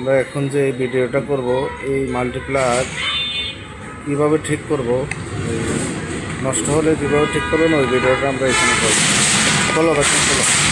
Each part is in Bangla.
আমরা এখন যে ভিডিওটা করব, এই মাল্টিপ্লাগ কীভাবে ঠিক করব নষ্ট হলে কীভাবে ঠিক করবেন, ওই ভিডিওটা আমরা এখানে করব। চলো বাচ্চা চলো।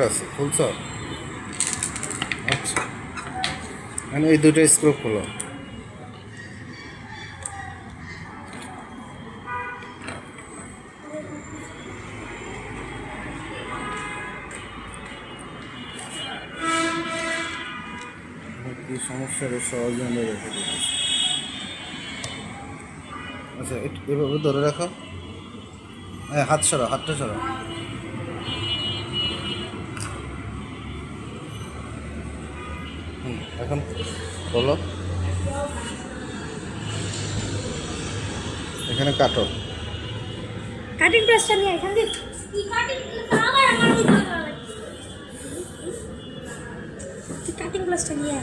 আরেকটা আছে, খুলছ? আচ্ছা। মানে এই দুটো স্ক্রু খোলো। কি সমস্যা সহজে আমরা আচ্ছা এভাবে ধরে রাখো। হ্যাঁ হাত সরাও, হাতটা সরাও। এখন বলো এখানে কাটো। কাটিং প্রেসটা নিয়ে এখান থেকে আবার আমার দিকে তুই কাটিং প্রেসটা নিয়ে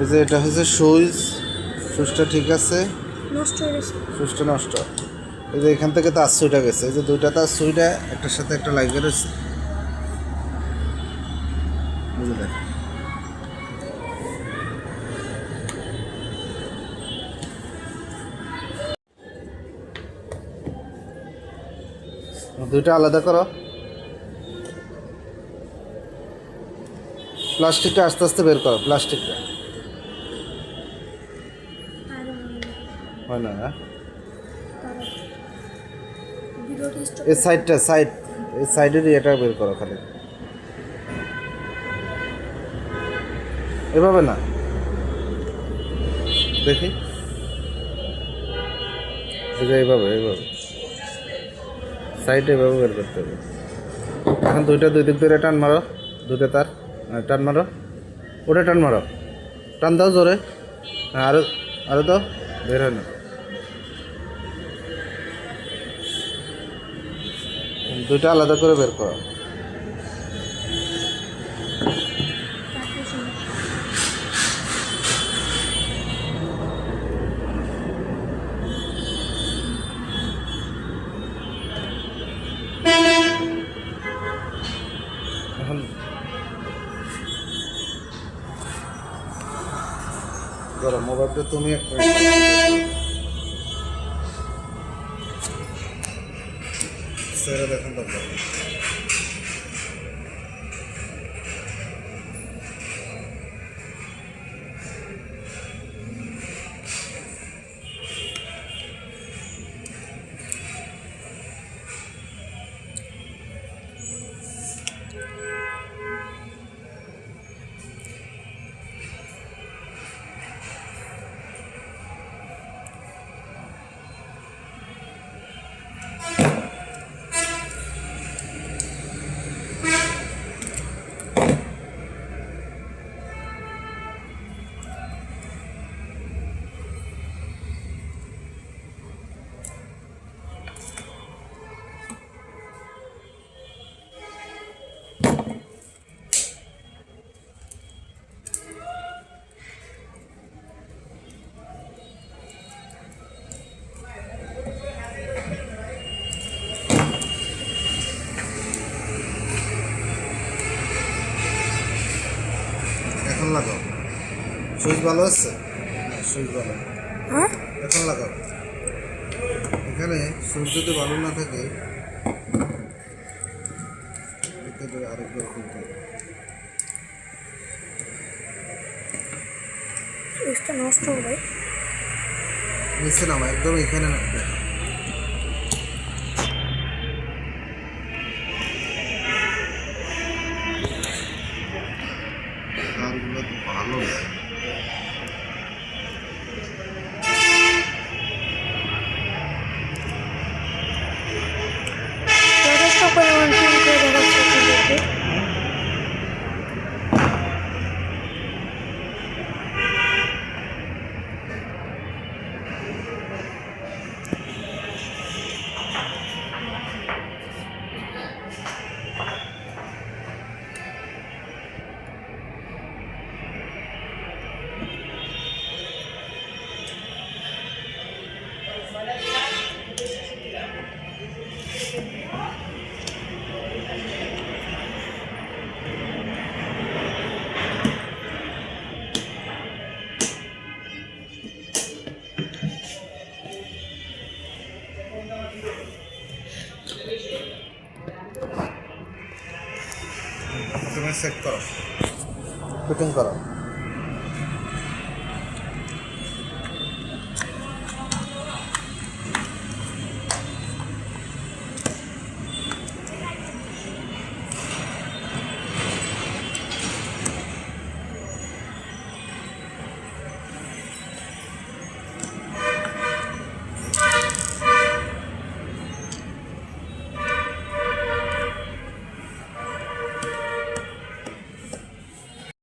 এই যে এটা হচ্ছে সুইচ। সুইচটা ঠিক আছে। নষ্ট হয়ে গেছে। সুইচটা নষ্ট। এই যে এখান থেকে তার সুইটা গেছে। এই যে দুইটা তার সুইটা একটার সাথে একটা লাগিয়ে রয়েছে বুঝলে? দুইটা আলাদা করো। প্লাস্টিকটা আস্তে আস্তে বের করো প্লাস্টিকটা। হয় না হ্যাঁ? এই সাইডটা, সাইড, এই সাইডের এটা বের করো খালি। এভাবে না। দেখি। এই এইভাবে এইভাবে। সাইডে এভাবে বের করতে হবে। এখন দুইটা, দুই দিক ধরে টান মারো দুটো তার টান মারো। ওটা টান মারো। টান দাও জোরে। হ্যাঁ আরও আরও দাও, বের হয় না। দুইটা আলাদা করে বের করো। ধরো মোবাইলটা তুমি একটা সুইচ ভালো আছে? সুইচ ভালো। হ্যাঁ? এখন লাগাও। এখানে সুইচ যদি ভালো না থাকে আরেকবার খুলতে হবে। সুইচটা নষ্ট হবে। নিচে নামা একদম এখানে রাখবে সেট করো। ফিটিং করো।